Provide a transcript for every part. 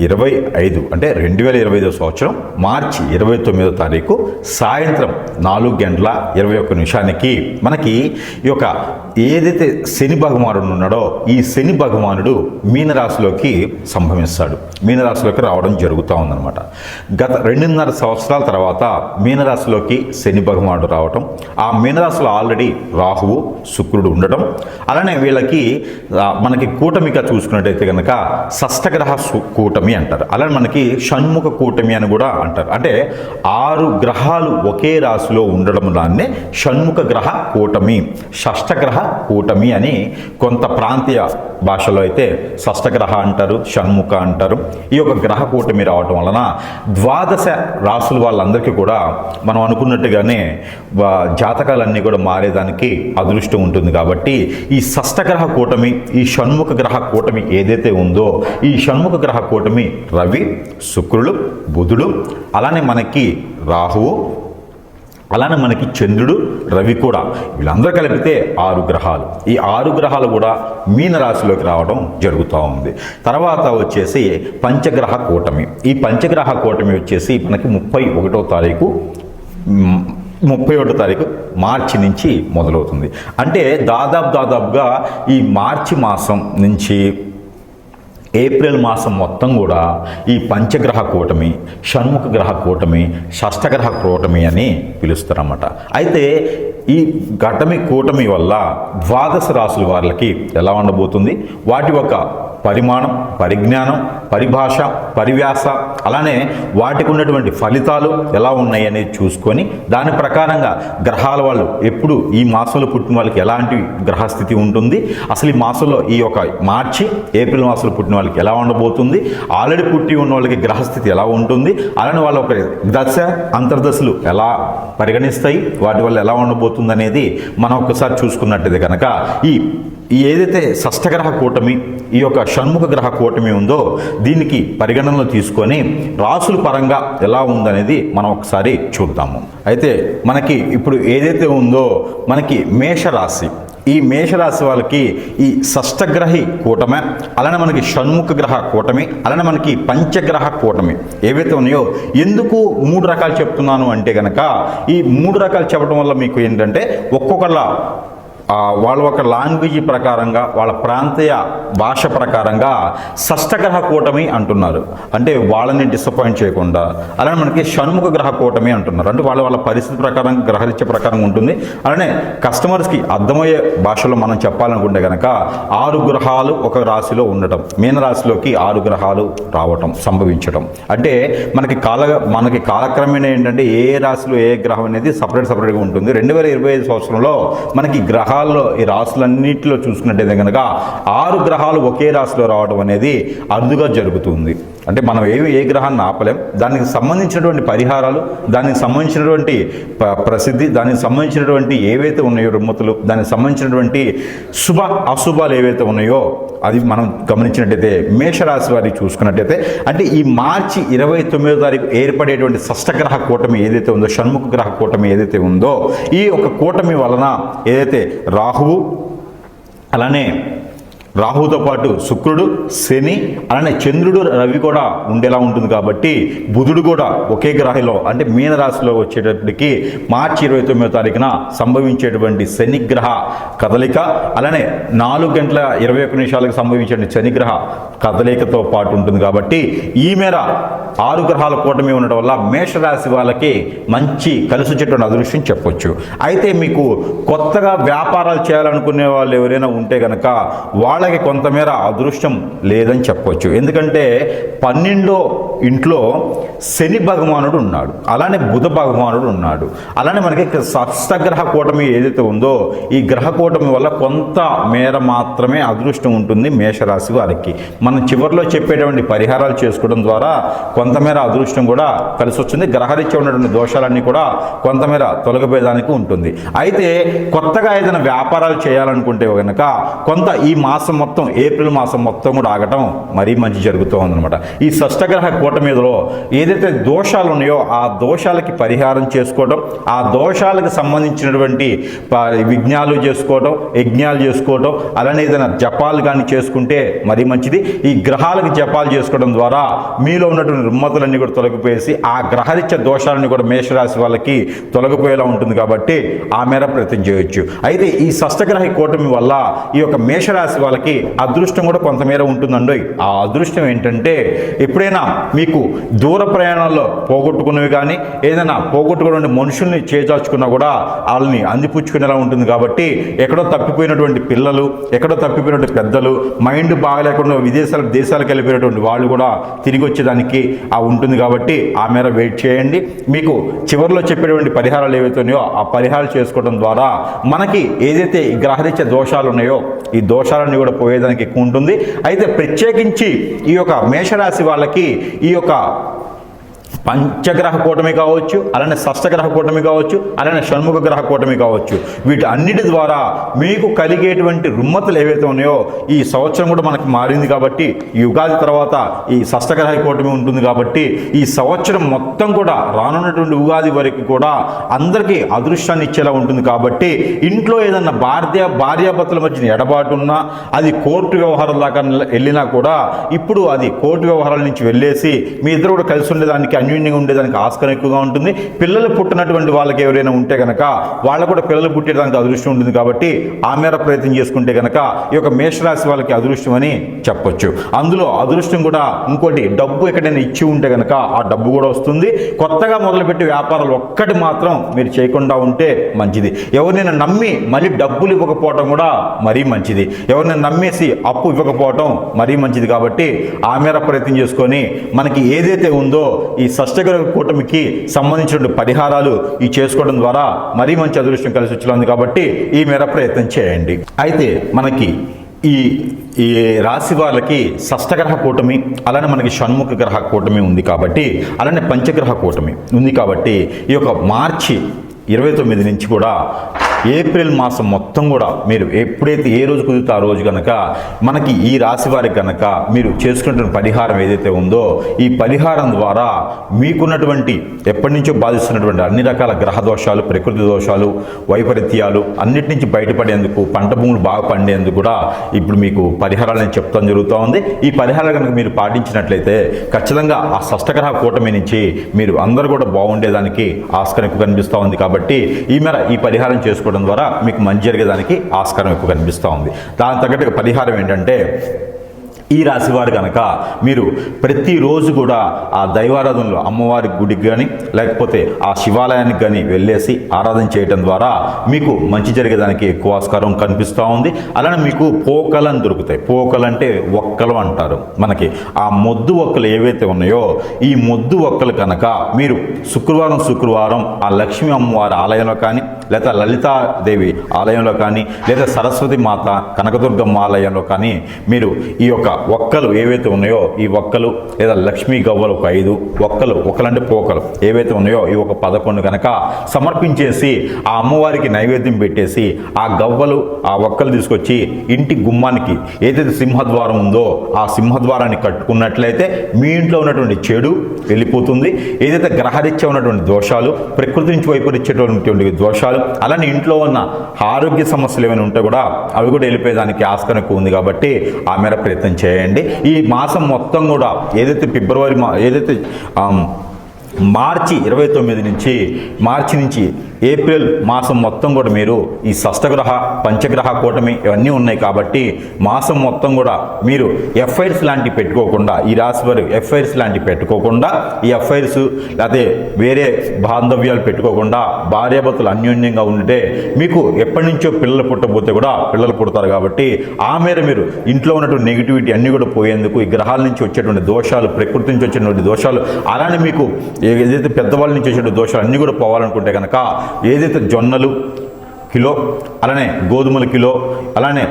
ఇరవై ఐదు అంటే రెండు వేల ఇరవై ఐదో సంవత్సరం మార్చి ఇరవై తొమ్మిదో తారీఖు సాయంత్రం నాలుగు గంటల ఇరవై ఒక్క నిమిషానికి మనకి ఈ యొక్క ఏదైతే శని భగవానుడు ఉన్నాడో ఈ శని భగవానుడు మీనరాశిలోకి సంభవిస్తాడు మీనరాశిలోకి రావడం జరుగుతూ ఉందన్నమాట. గత రెండున్నర సంవత్సరాల తర్వాత మీనరాశిలోకి శని భగవానుడు రావటం ఆ మీనరాశిలో ఆల్రెడీ రాహువు శుక్రుడు ఉండటం అలానే వీళ్ళకి మనకి కూటమిగా చూసుకున్నట్టయితే కనుక షష్టగ్రహ కూటమి కూటమి అంటారు. అలానే మనకి షణ్ముఖ కూటమి అని కూడా అంటారు. అంటే ఆరు గ్రహాలు ఒకే రాశిలో ఉండడం దాన్నే షణ్ముఖ గ్రహ కూటమి షష్టగ్రహ కూటమి అని కొంత ప్రాంతీయ భాషలో అయితే షష్టగ్రహ అంటారు షణ్ముఖ అంటారు. ఈ యొక్క గ్రహ కూటమి రావటం వలన ద్వాదశ రాసుల వాళ్ళందరికీ కూడా మనం అనుకున్నట్టుగానే జాతకాలన్నీ కూడా మారేదానికి అదృష్టం ఉంటుంది కాబట్టి ఈ షష్టగ్రహ కూటమి ఈ షణ్ముఖ గ్రహ కూటమి ఏదైతే ఉందో ఈ షణ్ముఖ గ్రహ కూటమి రవి శుక్రుడు బుధుడు అలానే మనకి రాహువు అలానే మనకి చంద్రుడు రవి కూడా. వీళ్ళందరూ కలిపితే ఆరు గ్రహాలు. ఈ ఆరు గ్రహాలు కూడా మీన రాశిలోకి రావడం జరుగుతూ ఉంది. తర్వాత వచ్చేసి పంచగ్రహ కూటమి. ఈ పంచగ్రహ కూటమి వచ్చేసి మనకి ముప్పై ఒకటో తారీఖు ముప్పై ఒకటో తారీఖు మార్చి నుంచి మొదలవుతుంది. అంటే దాదాపు దాదాపుగా ఈ మార్చి మాసం నుంచి ఏప్రిల్ మాసం మొత్తం కూడా ఈ పంచగ్రహ కూటమి షణ్ముఖ గ్రహ కూటమి షష్టగ్రహ కూటమి అని పిలుస్తారన్నమాట. అయితే ఈ ఘటమి కూటమి వల్ల ద్వాదశ రాశుల వాళ్ళకి ఎలా ఉండబోతుంది? వాటి యొక్క పరిమాణం పరిజ్ఞానం పరిభాష పరివ్యాస అలానే వాటికి ఉన్నటువంటి ఫలితాలు ఎలా ఉన్నాయి అనేది చూసుకొని దాని ప్రకారంగా గ్రహాల వాళ్ళు ఎప్పుడు ఈ మాసంలో పుట్టిన వాళ్ళకి ఎలాంటి గ్రహస్థితి ఉంటుంది అసలు ఈ మాసంలో ఈ యొక్క మార్చి ఏప్రిల్ మాసంలో పుట్టిన వాళ్ళకి ఎలా ఉండబోతుంది ఆల్రెడీ పుట్టి ఉన్న వాళ్ళకి గ్రహస్థితి ఎలా ఉంటుంది అలానే వాళ్ళ ఒక దశ అంతర్దశలు ఎలా పరిగణిస్తాయి వాటి వల్ల ఎలా ఉండబోతుంది అనేది మనం ఒకసారి చూసుకున్నట్టయితే కనుక ఈ ఈ ఏదైతే షష్టగ్రహ కూటమి ఈ యొక్క షణ్ముఖ గ్రహ కూటమి ఉందో దీనికి పరిగణనలో తీసుకొని రాసుల పరంగా ఎలా ఉందనేది మనం ఒకసారి చూద్దాము. అయితే మనకి ఇప్పుడు ఏదైతే ఉందో మనకి మేషరాశి. ఈ మేషరాశి వాళ్ళకి ఈ షష్టగ్రహి కూటమి అలానే మనకి షణ్ముఖ గ్రహ కూటమి అలానే మనకి పంచగ్రహ కూటమి ఏవైతే ఉన్నాయో ఎందుకు మూడు రకాలు చెప్తున్నాను అంటే కనుక ఈ మూడు రకాలు చెప్పడం వల్ల మీకు ఏంటంటే ఒక్కొక్కళ్ళ వాళ్ళ ఒక లాంగ్వేజ్ ప్రకారంగా వాళ్ళ ప్రాంతీయ భాష ప్రకారంగా షష్టగ్రహ కూటమి అంటున్నారు. అంటే వాళ్ళని డిసప్పాయింట్ చేయకుండా. అలానే మనకి షణ్ముఖ గ్రహ కూటమి అంటున్నారు. అంటే వాళ్ళ వాళ్ళ పరిస్థితి ప్రకారం గ్రహరీత్య ప్రకారం ఉంటుంది. అలానే కస్టమర్స్కి అర్థమయ్యే భాషలో మనం చెప్పాలనుకుంటే కనుక ఆరు గ్రహాలు ఒక రాశిలో ఉండటం మీన రాశిలోకి ఆరు గ్రహాలు రావటం సంభవించడం అంటే మనకి కాల మనకి కాలక్రమేణ ఏంటంటే ఏ రాశిలో ఏ గ్రహం అనేది సపరేట్ సపరేట్గా ఉంటుంది. రెండు వేల ఇరవై ఐదు సంవత్సరంలో మనకి గ్రహాల్లో ఈ రాశులన్నింటిలో చూసుకున్నట్టయితే కనుక ఆరు గ్రహాలు ఒకే రాశిలో రావడం అనేది అరుదుగా జరుగుతుంది. అంటే మనం ఏమి ఏ గ్రహాన్ని ఆపలేం. దానికి సంబంధించినటువంటి పరిహారాలు దానికి సంబంధించినటువంటి ప- ప్రసిద్ధి దానికి సంబంధించినటువంటి ఏవైతే ఉన్నాయో రుమ్మతులు దానికి సంబంధించినటువంటి శుభ అశుభాలు ఏవైతే ఉన్నాయో అది మనం గమనించినట్టయితే మేషరాశి వారికి చూసుకున్నట్టయితే అంటే ఈ మార్చి ఇరవై తొమ్మిదో తారీఖు ఏర్పడేటువంటి షష్టగ్రహ కూటమి ఏదైతే ఉందో షణ్ముఖ గ్రహ కూటమి ఏదైతే ఉందో ఈ ఒక కూటమి వలన ఏదైతే రాహువు అలానే రాహుతో పాటు శుక్రుడు శని అలానే చంద్రుడు రవి కూడా ఉండేలా ఉంటుంది కాబట్టి బుధుడు కూడా ఒకే గ్రహంలో అంటే మీనరాశిలో వచ్చేటప్పటికి మార్చి ఇరవై తొమ్మిదో తారీఖున సంభవించేటువంటి శనిగ్రహ కదలిక అలానే నాలుగు గంటల ఇరవై ఒక్క నిమిషాలకు సంభవించే శనిగ్రహ కదలికతో పాటు ఉంటుంది కాబట్టి ఈ మేర ఆరు గ్రహాల కూటమి ఉండడం వల్ల మేషరాశి వాళ్ళకి మంచి కలిసొచ్చేటువంటి అదృష్టం చెప్పొచ్చు. అయితే మీకు కొత్తగా వ్యాపారాలు చేయాలనుకునే వాళ్ళు ఎవరైనా ఉంటే కనుక వాళ్ళ వాళ్ళకి కొంతమేర అదృష్టం లేదని చెప్పొచ్చు. ఎందుకంటే పన్నెండో ఇంట్లో శని భగవానుడు ఉన్నాడు. అలానే బుధ భగవానుడు ఉన్నాడు. అలానే మనకి సప్తగ్రహ కూటమి ఏదైతే ఉందో ఈ గ్రహ కూటమి వల్ల కొంత మేర మాత్రమే అదృష్టం ఉంటుంది మేషరాశి వారికి. మనం చివరిలో చెప్పేటువంటి పరిహారాలు చేసుకోవడం ద్వారా కొంతమేర అదృష్టం కూడా కలిసి వస్తుంది గ్రహరీత్యా ఉన్నటువంటి దోషాలన్నీ కూడా కొంతమేర తొలగిపోయేదానికి ఉంటుంది. అయితే కొత్తగా ఏదైనా వ్యాపారాలు చేయాలనుకుంటే కనుక కొంత ఈ మాసం మొత్తం ఏప్రిల్ మాసం మొత్తం కూడా ఆగటం మరీ మంచి జరుగుతూ ఉందన్నమాట ఈ షష్టగ్రహ కూట మీదలో ఏదైతే దోషాలు ఉన్నాయో ఆ దోషాలకి పరిహారం చేసుకోవడం ఆ దోషాలకు సంబంధించినటువంటి విజ్ఞాలు చేసుకోవడం యజ్ఞాలు చేసుకోవడం అలానే ఏదైనా జపాలు కానీ చేసుకుంటే మరీ మంచిది. ఈ గ్రహాలకు జపాలు చేసుకోవడం ద్వారా మీలో ఉన్నటువంటి రుమ్మతులన్నీ కూడా తొలగిపోయేసి ఆ గ్రహరీత్య దోషాలను కూడా మేషరాశి వాళ్ళకి తొలగిపోయేలా ఉంటుంది కాబట్టి ఆ మేర ప్రయత్నం చేయొచ్చు. అయితే ఈ షష్టగ్రహ కూటమి వల్ల ఈ యొక్క మేషరాశి వాళ్ళకి అదృష్టం కూడా కొంతమేర ఉంటుందండి ఆ అదృష్టం ఏంటంటే ఎప్పుడైనా మీకు దూర ప్రయాణాల్లో పోగొట్టుకున్నవి కానీ ఏదైనా పోగొట్టుకున్న మనుషుల్ని చేజార్చుకున్నా కూడా వాళ్ళని అందిపుచ్చుకునేలా ఉంటుంది కాబట్టి ఎక్కడో తప్పిపోయినటువంటి పిల్లలు ఎక్కడో తప్పిపోయినటువంటి పెద్దలు మైండ్ బాగలేకుండా విదేశాలకు దేశాలకు వెళ్ళిపోయినటువంటి వాళ్ళు కూడా తిరిగి వచ్చేదానికి ఆ ఉంటుంది కాబట్టి ఆ మేర వెయిట్ చేయండి. మీకు చివరిలో చెప్పేటువంటి పరిహారాలు ఏవైతే ఉన్నాయో ఆ పరిహారాలు చేసుకోవడం ద్వారా మనకి ఏదైతే గ్రహరీత్య దోషాలు ఉన్నాయో ఈ దోషాలన్నీ కూడా పోయేదానికి ఎక్కువ ఉంటుంది. అయితే ప్రత్యేకించి ఈ యొక్క మేషరాశి వాళ్ళకి ఈ యొక్క పంచగ్రహ కూటమి కావచ్చు అలానే షష్టగ్రహ కూటమి కావచ్చు అలానే షణ్ముఖ గ్రహ కూటమి కావచ్చు. వీటి అన్నిటి ద్వారా మీకు కలిగేటువంటి రుమ్మతులు ఏవైతే ఉన్నాయో ఈ సంవత్సరం కూడా మనకు మారింది కాబట్టి ఈ ఉగాది తర్వాత ఈ షష్టగ్రహ కూటమి ఉంటుంది కాబట్టి ఈ సంవత్సరం మొత్తం కూడా రానున్నటువంటి ఉగాది వరకు కూడా అందరికీ అదృష్టాన్ని ఇచ్చేలా ఉంటుంది కాబట్టి ఇంట్లో ఏదన్నా భార్య భార్యాభర్తల మధ్యన ఎడబాటు ఉన్నా అది కోర్టు వ్యవహారం దాకా వెళ్ళినా కూడా ఇప్పుడు అది కోర్టు వ్యవహారాల నుంచి వెళ్ళేసి మీ ఇద్దరు కూడా కలిసి ఉండేదానికి అన్ని అన్యోన్యంగా ఉండేదానికి ఆస్కారం ఎక్కువగా ఉంటుంది. పిల్లలు పుట్టినటువంటి వాళ్ళకి ఎవరైనా ఉంటే కనుక వాళ్ళు కూడా పిల్లలు పుట్టేదానికి అదృష్టం ఉంటుంది కాబట్టి ఆ మేర ప్రయత్నం చేసుకుంటే కనుక ఈ యొక్క మేషరాశి వాళ్ళకి అదృష్టం అని చెప్పొచ్చు. అందులో అదృష్టం కూడా ఇంకోటి డబ్బు ఎక్కడైనా ఇచ్చి ఉంటే కనుక ఆ డబ్బు కూడా వస్తుంది. కొత్తగా మొదలుపెట్టి వ్యాపారాలు ఒక్కటి మాత్రం మీరు చేయకుండా ఉంటే మంచిది. ఎవరినైనా నమ్మి మళ్ళీ డబ్బులు ఇవ్వకపోవటం కూడా మరీ మంచిది. ఎవరినైనా నమ్మేసి అప్పు ఇవ్వకపోవటం మరీ మంచిది కాబట్టి ఆ మేర ప్రయత్నం చేసుకొని మనకి ఏదైతే ఉందో ఈ షష్టగ్రహ కూటమికి సంబంధించిన పరిహారాలు ఈ చేసుకోవడం ద్వారా మరీ మంచి అదృష్టం కలిసి వచ్చింది కాబట్టి ఈ మేర ప్రయత్నం చేయండి. అయితే మనకి ఈ ఈ రాశి వాళ్ళకి షష్టగ్రహ కూటమి అలానే మనకి షణ్ముఖ గ్రహ కూటమి ఉంది కాబట్టి అలానే పంచగ్రహ కూటమి ఉంది కాబట్టి ఈ యొక్క మార్చి ఇరవై తొమ్మిది నుంచి కూడా ఏప్రిల్ మాసం మొత్తం కూడా మీరు ఎప్పుడైతే ఏ రోజు కుదిరితే ఆ రోజు కనుక మనకి ఈ రాశి వారికి కనుక మీరు చేసుకున్నటువంటి పరిహారం ఏదైతే ఉందో ఈ పరిహారం ద్వారా మీకున్నటువంటి ఎప్పటి నుంచో బాధిస్తున్నటువంటి అన్ని రకాల గ్రహ దోషాలు ప్రకృతి దోషాలు వైపరీత్యాలు అన్నిటి నుంచి బయటపడేందుకు పంట భూములు బాగా పండేందుకు కూడా ఇప్పుడు మీకు పరిహారాలను చెప్తాం జరుగుతూ ఉంది. ఈ పరిహారాలు కనుక మీరు పాటించినట్లయితే ఖచ్చితంగా ఆ షష్టగ్రహ కూటమి నుంచి మీరు అందరూ కూడా బాగుండేదానికి ఆస్కారం కనిపిస్తూ ఉంది. కాబట్టి ఈ మేర ఈ పరిహారం చేసుకోవడం ద్వారా మీకు మంచి జరిగేదానికి ఆస్కారం ఎక్కువ కనిపిస్తూ ఉంది. దాని తగ్గట్టుగా పరిహారం ఏంటంటే ఈ రాశి వారు కనుక మీరు ప్రతిరోజు కూడా ఆ దైవారాధనలో అమ్మవారి గుడికి కానీ లేకపోతే ఆ శివాలయానికి కానీ వెళ్ళేసి ఆరాధన చేయడం ద్వారా మీకు మంచి జరిగేదానికి ఎక్కువ ఆస్కారం కనిపిస్తూ ఉంది. అలానే మీకు పోకలు దొరుకుతాయి. పోకలు అంటే ఒక్కలు అంటారు మనకి. ఆ మొద్దు ఒక్కలు ఏవైతే ఉన్నాయో ఈ మొద్దు ఒక్కలు కనుక మీరు శుక్రవారం శుక్రవారం ఆ లక్ష్మీ అమ్మవారి ఆలయంలో కానీ లేదా లలితాదేవి ఆలయంలో కానీ లేదా సరస్వతి మాత కనకదుర్గమ్మ ఆలయంలో కానీ మీరు ఈ యొక్క ఒక్కలు ఏవైతే ఉన్నాయో ఈ ఒక్కలు లేదా లక్ష్మీ గవ్వలు ఒక ఐదు ఒక్కలు ఒక్కలంటే పోకలు ఏవైతే ఉన్నాయో ఈ ఒక పదకొండు కనుక సమర్పించేసి ఆ అమ్మవారికి నైవేద్యం పెట్టేసి ఆ గవ్వలు ఆ ఒక్కలు తీసుకొచ్చి ఇంటి గుమ్మానికి ఏదైతే సింహద్వారం ఉందో ఆ సింహద్వారాన్ని కట్టుకున్నట్లయితే మీ ఇంట్లో ఉన్నటువంటి చెడు వెళ్ళిపోతుంది. ఏదైతే గ్రహరీత్యా ఉన్నటువంటి దోషాలు ప్రకృతి నుంచి వైపరీత్యేటువంటి దోషాలు అలానే ఇంట్లో ఉన్న ఆరోగ్య సమస్యలు ఏమైనా ఉంటే కూడా అవి కూడా వెళ్ళిపోయేదానికి ఆస్కారం ఎక్కువ ఉంది కాబట్టి ఆ మేర ప్రయత్నం చేయండి. ఈ మాసం మొత్తం కూడా ఏదైతే ఫిబ్రవరి మా ఏదైతే మార్చి ఇరవై తొమ్మిది నుంచి మార్చి నుంచి ఏప్రిల్ మాసం మొత్తం కూడా మీరు ఈ షష్టగ్రహ పంచగ్రహ కూటమి ఇవన్నీ ఉన్నాయి కాబట్టి మాసం మొత్తం కూడా మీరు ఎఫ్ఐఆర్స్ లాంటివి పెట్టుకోకుండా ఈ రాశి వారు ఎఫ్ఐఆర్స్ లాంటివి పెట్టుకోకుండా ఈ ఎఫ్ఐఆర్స్ లేకపోతే వేరే బాంధవ్యాలు పెట్టుకోకుండా భార్యాభర్తలు అన్యోన్యంగా ఉంటే మీకు ఎప్పటి నుంచో పిల్లలు పుట్టబోతే కూడా పిల్లలు పుడతారు కాబట్టి ఆ మేర మీరు ఇంట్లో ఉన్నటువంటి నెగిటివిటీ అన్నీ కూడా పోయేందుకు ఈ గ్రహాల నుంచి వచ్చేటువంటి దోషాలు ప్రకృతి నుంచి వచ్చేటువంటి దోషాలు అలానే మీకు ఏదైతే పెద్దవాళ్ళ నుంచి వచ్చే దోషాలు అన్నీ కూడా పోవాలనుకుంటే కనుక ఏదైతే జొన్నలు కిలో అలానే గోధుమల కిలో అలానే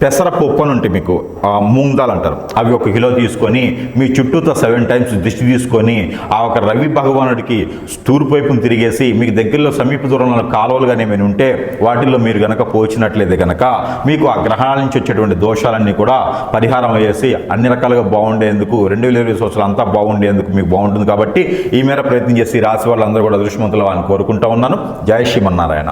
పెసరపప్పు అని ఉంటాయి మీకు ఆ దాల్ అంటారు. అవి ఒక కిలో తీసుకొని మీ చుట్టూతో సెవెన్ టైమ్స్ దిష్టి తీసుకొని ఆ ఒక రవి భగవానుడికి తూర్పు వైపును తిరిగేసి మీకు దగ్గరలో సమీప దూరంలో కాలువలు కానీ ఏమైనా ఉంటే వాటిల్లో మీరు గనక పోచినట్లయితే గనక మీకు ఆ గ్రహాల నుంచి వచ్చేటువంటి దోషాలన్నీ కూడా పరిహారం అయ్యేసి అన్ని రకాలుగా బాగుండేందుకు రెండు వేల ఇరవై సంవత్సరాలు అంతా బాగుండేందుకు మీకు బాగుంటుంది కాబట్టి ఈ మేర ప్రయత్నం చేసి రాసి రాశి వాళ్ళందరూ కూడా అదృష్టవంతులు అని కోరుకుంటా ఉన్నాను. జయ శ్రీమన్నారాయణ.